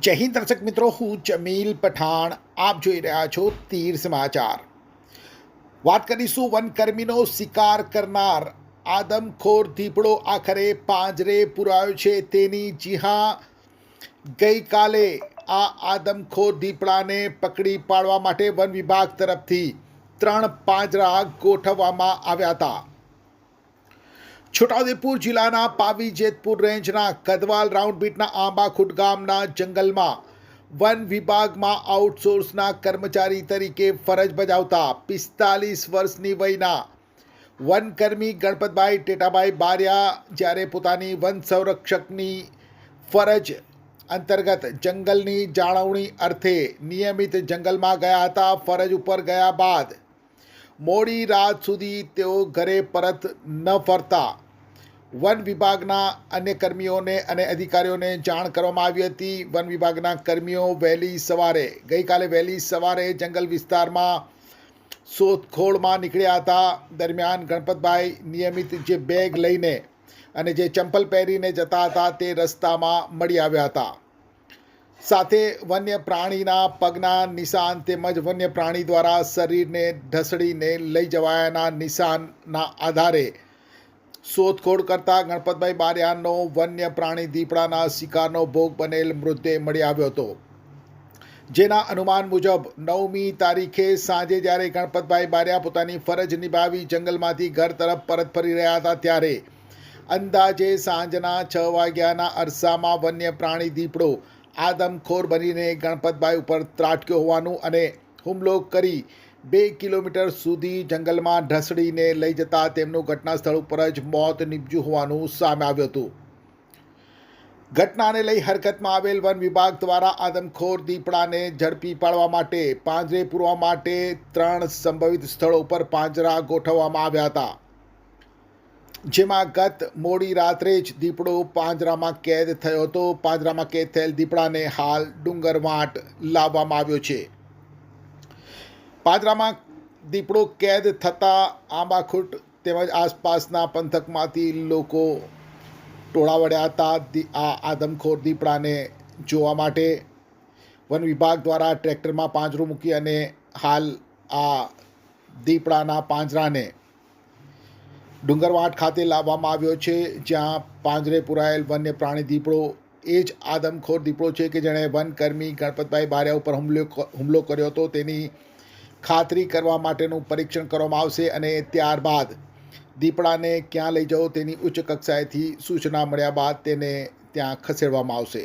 જય હિન્દ દર્શક મિત્રો, હું જમીલ પઠાણ. આપ જોઈ રહ્યા છો તીર સમાચાર. વાત કરીશું વનકર્મીનો શિકાર કરનાર. આદમખોર દીપડો આખરે પાંજરે પુરાયો છે તેની જી હા ગઈકાલે આ આદમખોર દીપડાને પકડી પાડવા માટે વન વિભાગ તરફથી ત્રણ પાંજરા ગોઠવવામાં આવ્યા હતા. છોટાઉદેપુર જિલ્લાના પાવી જેતપુર રેન્જના કદવાલ રાઉન્ડબીટના આંબાખુટ ગામના જંગલમાં વન વિભાગમાં આઉટસોર્સના કર્મચારી તરીકે ફરજ બજાવતા પિસ્તાલીસ વર્ષની વયના વનકર્મી ગણપતભાઈ ટેટાભાઈ બારિયા જ્યારે પોતાની વન સંરક્ષકની ફરજ અંતર્ગત જંગલની જાળવણી અર્થે નિયમિત જંગલમાં ગયા હતા, ફરજ ઉપર ગયા બાદ મોડી રાત સુધી તેઓ ઘરે પરત ન ફરતા. વન વિભાગના અન્ય કર્મીઓને અને અધિકારીઓને જાણ કરવામાં આવી હતી. વન વિભાગના કર્મીઓ વહેલી સવારે, ગઈકાલે વહેલી સવારે જંગલ વિસ્તારમાં શોધખોળમાં નીકળ્યા હતા. દરમિયાન ગણપતભાઈ નિયમિત જે બેગ લઈને અને જે ચંપલ પહેરીને જતા હતા તે રસ્તામાં મળી આવ્યા હતા. સાથે વન્ય પ્રાણીના પગના નિશાન તેમજ વન્ય પ્રાણી દ્વારા શરીરને ઢસડીને લઈ જવાયાના નિશાનના આધારે શોધખોળ કરતા ગણપતભાઈ બારિયાનો વન્ય પ્રાણી દીપડાના શિકારનો ભોગ બનેલ મૃતદેહ મળી આવ્યો હતો. જેના અનુમાન મુજબ નવમી તારીખે સાંજે જ્યારે ગણપતભાઈ બારિયા પોતાની ફરજ નિભાવી જંગલમાંથી ઘર તરફ પરત ફરી રહ્યા હતા ત્યારે અંદાજે સાંજના છ વાગ્યાના અરસામાં વન્ય પ્રાણી દીપડો આદમખોર બનીને ગણપતભાઈ ઉપર ત્રાટક્યો હોવાનું અને હુમલો કરી બે કિલોમીટર સુધી જંગલમાં ઢસડીને લઈ જતા તેમનું ઘટના સ્થળ ઉપર જ મોત નીપજ્યું હોવાનું સામે આવ્યું હતું. ઘટનાને લઈ હરકતમાં આવેલ વન વિભાગ દ્વારા આદમખોર દીપડાને ઝડપી પાડવા માટે પાંજરે પૂરવા માટે ત્રણ સંભવિત સ્થળો પર પાંજરા ગોઠવવામાં આવ્યા હતા. જેમાં ગત મોડી રાત્રે જ દીપડો પાંજરામાં કેદ થયો હતો. પાંજરામાં કેદ થયેલ દીપડાને હાલ ડુંગરવાટ લાવવામાં આવ્યો છે. પાંજરામાં દીપડો કેદ થતાં આંબાખૂટ તેમજ આસપાસના પંથકમાંથી લોકો ટોળા વળ્યા હતા. આ આદમખોર દીપડાને જોવા માટે વન વિભાગ દ્વારા ટ્રેક્ટરમાં પાંજરું મૂકી અને હાલ આ દીપડાના પાંજરાને ડુંગરવાટ ખાતે લાવવામાં આવ્યો છે, જ્યાં પાંજરે પુરાયેલ વન્ય પ્રાણી દીપડો, એ જ આદમખોર દીપડો છે કે જેણે વનકર્મી ગણપતભાઈ બારિયા ઉપર હુમલો હુમલો કર્યો હતો. તેની ખાતરી કરવા માટેનું પરીક્ષણ કરવામાં આવશે અને ત્યારબાદ દીપડાને ક્યાં લઈ જવો તેની ઉચ્ચ કક્ષાએથી સૂચના મળ્યા બાદ તેને ત્યાં ખસેડવામાં આવશે.